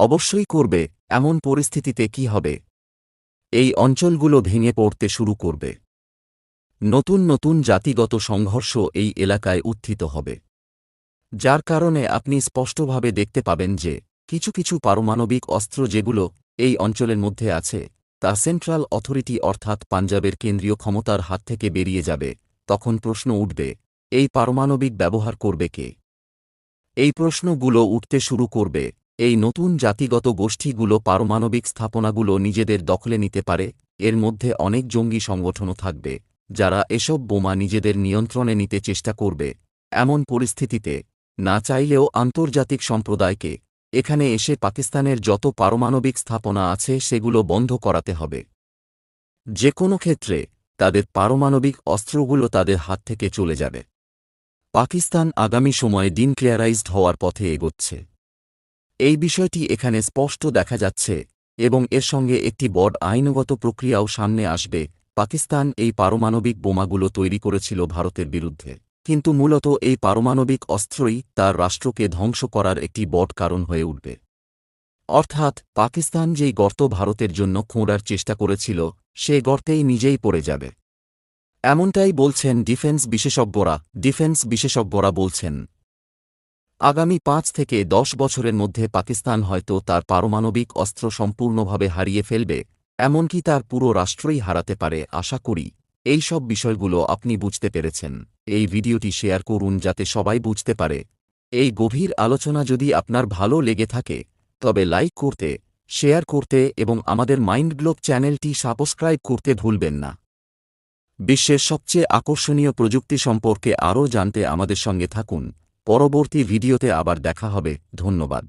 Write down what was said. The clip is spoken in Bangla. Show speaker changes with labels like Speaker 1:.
Speaker 1: অবশ্যই করবে, এমন পরিস্থিতিতে কি হবে? এই অঞ্চলগুলো ভেঙে পড়তে শুরু করবে। নতুন নতুন জাতিগত সংঘর্ষ এই এলাকায় উত্থিত হবে। যার কারণে আপনি স্পষ্টভাবে দেখতে পাবেন যে, কিছু কিছু পারমাণবিক অস্ত্র যেগুলো এই অঞ্চলের মধ্যে আছে, তা সেন্ট্রাল অথরিটি অর্থাৎ পাঞ্জাবের কেন্দ্রীয় ক্ষমতার হাত থেকে বেরিয়ে যাবে, তখন প্রশ্ন উঠবে, এই পারমাণবিক ব্যবহার করবে কে? এই প্রশ্নগুলো উঠতে শুরু করবে এই নতুন জাতিগত গোষ্ঠীগুলো পারমাণবিক স্থাপনাগুলো নিজেদের দখলে নিতে পারে, এর মধ্যে অনেক জঙ্গি সংগঠনও থাকবে, যারা এসব বোমা নিজেদের নিয়ন্ত্রণে নিতে চেষ্টা করবে। এমন পরিস্থিতিতে, না চাইলেও আন্তর্জাতিক সম্প্রদায়কে, এখানে এসে পাকিস্তানের যত পারমাণবিক স্থাপনা আছে সেগুলো বন্ধ করাতে হবে। যে কোনো ক্ষেত্রে, তাদের পারমাণবিক অস্ত্রগুলো তাদের হাত থেকে চলে যাবে। পাকিস্তান আগামী সময়ে ডিনক্লিয়ারাইজড হওয়ার পথে এগোচ্ছে। এই বিষয়টি এখানে স্পষ্ট দেখা যাচ্ছে এবং এর সঙ্গে একটি বড় আইনগত প্রক্রিয়াও সামনে আসবে। পাকিস্তান এই পারমাণবিক বোমাগুলো তৈরি করেছিল ভারতের বিরুদ্ধে। কিন্তু মূলত এই পারমাণবিক অস্ত্রই তার রাষ্ট্রকে ধ্বংস করার একটি বট কারণ হয়ে উঠবে। অর্থাৎ পাকিস্তান যেই গর্ত ভারতের জন্য খোঁড়ার চেষ্টা করেছিল, সে গর্তেই নিজেই পড়ে যাবে। এমনটাই বলছেন ডিফেন্স বিশেষজ্ঞরা। ডিফেন্স বিশেষজ্ঞরা বলছেন আগামী পাঁচ থেকে দশ বছরের মধ্যে পাকিস্তান হয়তো তার পারমাণবিক অস্ত্র সম্পূর্ণভাবে হারিয়ে ফেলবে, এমনকি তার পুরো রাষ্ট্রই হারাতে পারে, আশা করি। এই সব বিষয়গুলো আপনি বুঝতে পেরেছেন। এই ভিডিওটি শেয়ার করুন যাতে সবাই বুঝতে পারে। এই গভীর আলোচনা যদি আপনার ভালো লেগে থাকে, তবে লাইক করতে, শেয়ার করতে এবং আমাদের মাইন্ড গ্লোব চ্যানেলটি সাবস্ক্রাইব করতে ভুলবেন না। বিশ্বের সবচেয়ে আকর্ষণীয় প্রযুক্তি সম্পর্কে আরও জানতে আমাদের সঙ্গে থাকুন। পরবর্তী ভিডিওতে আবার দেখা হবে। ধন্যবাদ।